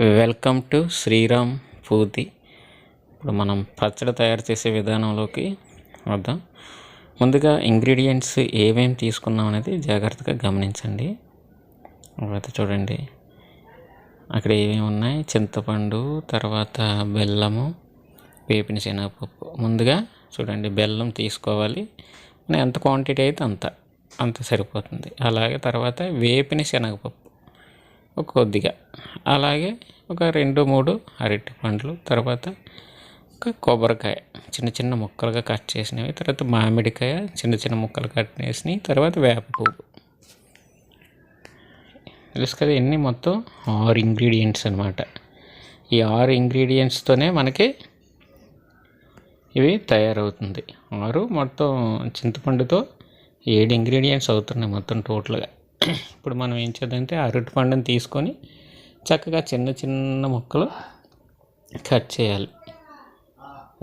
Welcome to Sriram Puthi. ఇప్పుడు మనం పచ్చడి తయారు చేసే విధానంలోకి వద్దాం. ముందుగా ఇంగ్రీడియంట్స్ ఏమేమి తీసుకున్నాం అనేది జాగ్రత్తగా గమనించండి. తర్వాత చూడండి. అక్కడ ఏమేమి ఉన్నాయి? చింతపండు తర్వాత బెల్లము వేపిన శనగపప్పు. ముందుగా చూడండి బెల్లం తీసుకోవాలి. ఎంత క్వాంటిటీ అయితే అంత అంత సరిపోతుంది. అలాగే తర్వాత వేపిన శనగపప్పు. కొద్దిగా. అలాగే ఒక రెండు మూడు అరటి పండ్లు తర్వాత ఒక కొబ్బరికాయ చిన్న చిన్న ముక్కలుగా కట్ చేసినవి తర్వాత మామిడికాయ చిన్న చిన్న ముక్కలు కట్ చేసినవి తర్వాత వేప పువ్వు. తెలుసు కదా ఇన్ని మొత్తం ఆరు ఇంగ్రీడియంట్స్ అనమాట ఈ ఆరు ఇంగ్రీడియంట్స్తోనే మనకి ఇవి తయారవుతుంది. ఆరు మొత్తం చింతపండుతో ఏడు ఇంగ్రీడియంట్స్ అవుతున్నాయి మొత్తం టోటల్గా ఇప్పుడు మనం ఏం చేద్దామంటే అరటి పండుని తీసుకొని చక్కగా చిన్న చిన్న ముక్కలు కట్ చేయాలి.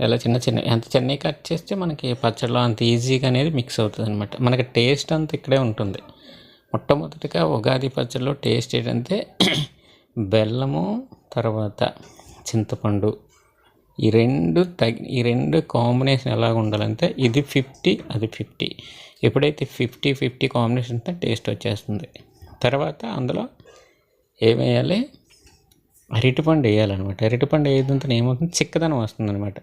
ఎలా చిన్న చిన్న ఎంత చిన్నవి కట్ చేస్తే మనకి పచ్చడిలో అంత ఈజీగా అనేది మిక్స్ అవుతుంది అనమాట మనకి టేస్ట్ అంత ఇక్కడే ఉంటుంది. మొట్టమొదటిగా ఉగాది పచ్చడిలో టేస్ట్ ఏంటంటే బెల్లము తర్వాత చింతపండు ఈ రెండు తగ్ ఈ రెండు కాంబినేషన్ ఎలాగ ఉండాలంటే ఇది ఫిఫ్టీ అది ఫిఫ్టీ ఎప్పుడైతే ఫిఫ్టీ ఫిఫ్టీ కాంబినేషన్ టేస్ట్ వచ్చేస్తుంది. తర్వాత అందులో ఏమేయాలి? అరటిపండు వేయాలన్నమాట. అరటిపండు వేయడంతో ఏమవుతుంది? చిక్కదనం వస్తుంది అనమాట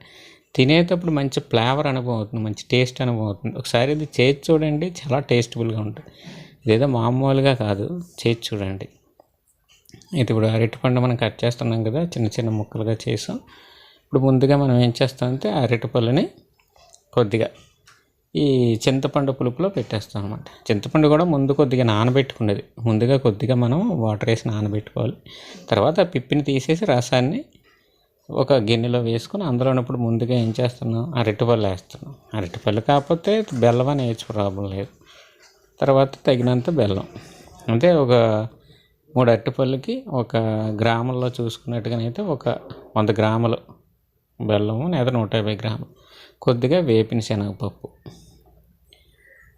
తినేటప్పుడు మంచి ఫ్లేవర్ అనుభవం అవుతుంది మంచి టేస్ట్ అనుభవం అవుతుంది. ఒకసారి ఇది చేసి చూడండి చాలా టేస్టబుల్గా ఉంటుంది. ఇదేదో మామూలుగా కాదు చేసి చూడండి. ఇది ఇప్పుడు అరటిపండు మనం కట్ చేస్తున్నాం కదా చిన్న చిన్న ముక్కలుగా చేసాం. ఇప్పుడు ముందుగా మనం ఏం చేస్తామంటే అరటిపళ్ళని కొద్దిగా ఈ చింతపండు పులుపులో పెట్టేస్తాం అనమాట చింతపండు కూడా ముందు కొద్దిగా నానబెట్టుకునేది. ముందుగా కొద్దిగా మనం వాటర్ వేసి నానబెట్టుకోవాలి. తర్వాత పిప్పిని తీసేసి రసాన్ని ఒక గిన్నెలో వేసుకుని అందులో ఉన్నప్పుడు ముందుగా ఏం చేస్తున్నాం? అరటిపళ్ళు వేస్తున్నాం. అరటిపళ్ళు కాకపోతే బెల్లం అని ప్రాబ్లం లేదు. తర్వాత తగినంత బెల్లం. అంటే ఒక మూడు అరటిపళ్ళకి ఒక గ్రాముల్లో చూసుకున్నట్టుగానైతే ఒక వంద గ్రాములు బెల్లము లేదా నూట యాభై గ్రాములు. కొద్దిగా వేపిన శనగపప్పు.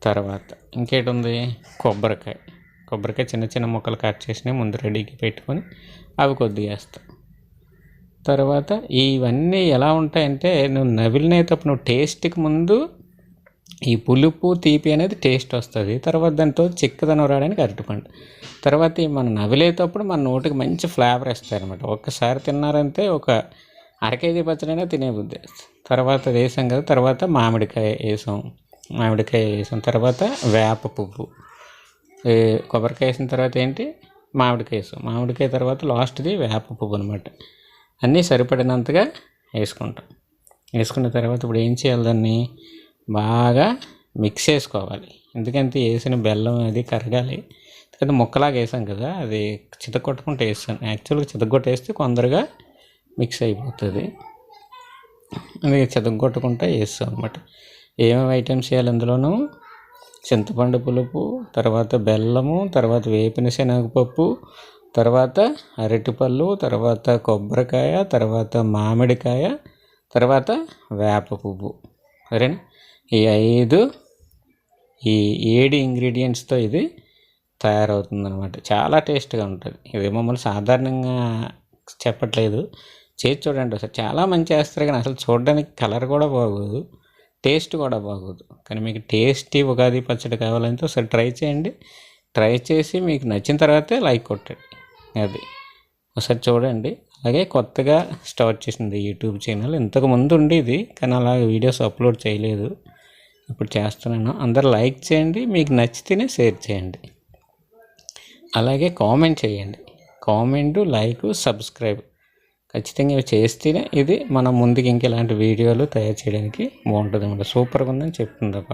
తర్వాత ఇంకేటి ఉంది కొబ్బరికాయ. కొబ్బరికాయ చిన్న చిన్న ముక్కలు కట్ చేసినవి ముందు రెడీకి పెట్టుకొని అవి కొద్దిగా వేస్తాం. తర్వాత ఇవన్నీ ఎలా ఉంటాయంటే నువ్వు నవిలినేటప్పుడు నువ్వు టేస్ట్కి ముందు ఈ పులుపు తీపి అనేది టేస్ట్ వస్తుంది. తర్వాత దాంతో చిక్కదనం రావడానికి అరటిపండు. తర్వాత మనం నవిలేటప్పుడు మన నోటికి మంచి ఫ్లేవర్ ఇస్తాయి అనమాట ఒక్కసారి తిన్నారంటే ఒక అర కేజీ పచ్చడైనా తినే బుద్ధి. తర్వాత వేసాం కదా తర్వాత మామిడికాయ వేసాం. మామిడికాయ వేసాం. తర్వాత వేప పువ్వు. కొబ్బరికాయ వేసిన తర్వాత ఏంటి? మామిడికాయ వేసాం. మామిడికాయ తర్వాత లాస్ట్ది వేప పువ్వు అనమాట అన్నీ సరిపడినంతగా వేసుకుంటాం. వేసుకున్న తర్వాత ఇప్పుడు ఏం చేయాలి దాన్ని? బాగా మిక్స్ చేసుకోవాలి. ఎందుకంటే వేసిన బెల్లం అది కరగాలి. ఎందుకంటే ముక్కలాగా వేసాం కదా అది చితకొట్టుకుంటూ వేస్తాను యాక్చువల్గా చితగొట్టేస్తే కొందరుగా మిక్స్ అయిపోతుంది. అందుకే చెదగొట్టకుండా వేస్తాం అనమాట ఏమేమి ఐటమ్స్ చేయాలి అందులోనూ? చింతపండు పులుపు తర్వాత బెల్లము తర్వాత వేపిన శనగపప్పు తర్వాత అరటిపళ్ళు తర్వాత కొబ్బరికాయ తర్వాత మామిడికాయ తర్వాత వేప పువ్వు. సరేనా? ఈ ఐదు ఈ ఏడు ఇంగ్రీడియంట్స్తో ఇది తయారవుతుంది అనమాట చాలా టేస్ట్గా ఉంటుంది. ఇది మమ్మల్ని సాధారణంగా చెప్పట్లేదు. చేసి చూడండి ఒకసారి. చాలా మంచి వేస్తారు కానీ అసలు చూడడానికి కలర్ కూడా బాగోదు టేస్ట్ కూడా బాగోదు. కానీ మీకు టేస్టీ ఉగాది పచ్చడి కావాలంటే ఒకసారి ట్రై చేయండి. ట్రై చేసి మీకు నచ్చిన తర్వాతే లైక్ కొట్టండి. అది. ఒకసారి చూడండి. అలాగే కొత్తగా స్టార్ట్ చేసింది యూట్యూబ్ ఛానల్. ఇంతకు ముందు ఉండేది కానీ అలా వీడియోస్ అప్లోడ్ చేయలేదు. ఇప్పుడు చేస్తున్నాను. అందరు లైక్ చేయండి మీకు నచ్చితేనే షేర్ చేయండి. అలాగే కామెంట్ చేయండి. Comment like subscribe. ఖచ్చితంగా ఇవి చేస్తేనే ఇది మనం ముందుకు ఇంకా ఇలాంటి వీడియోలు తయారు చేయడానికి బాగుంటుంది అనమాట సూపర్గా ఉందని చెప్తుంది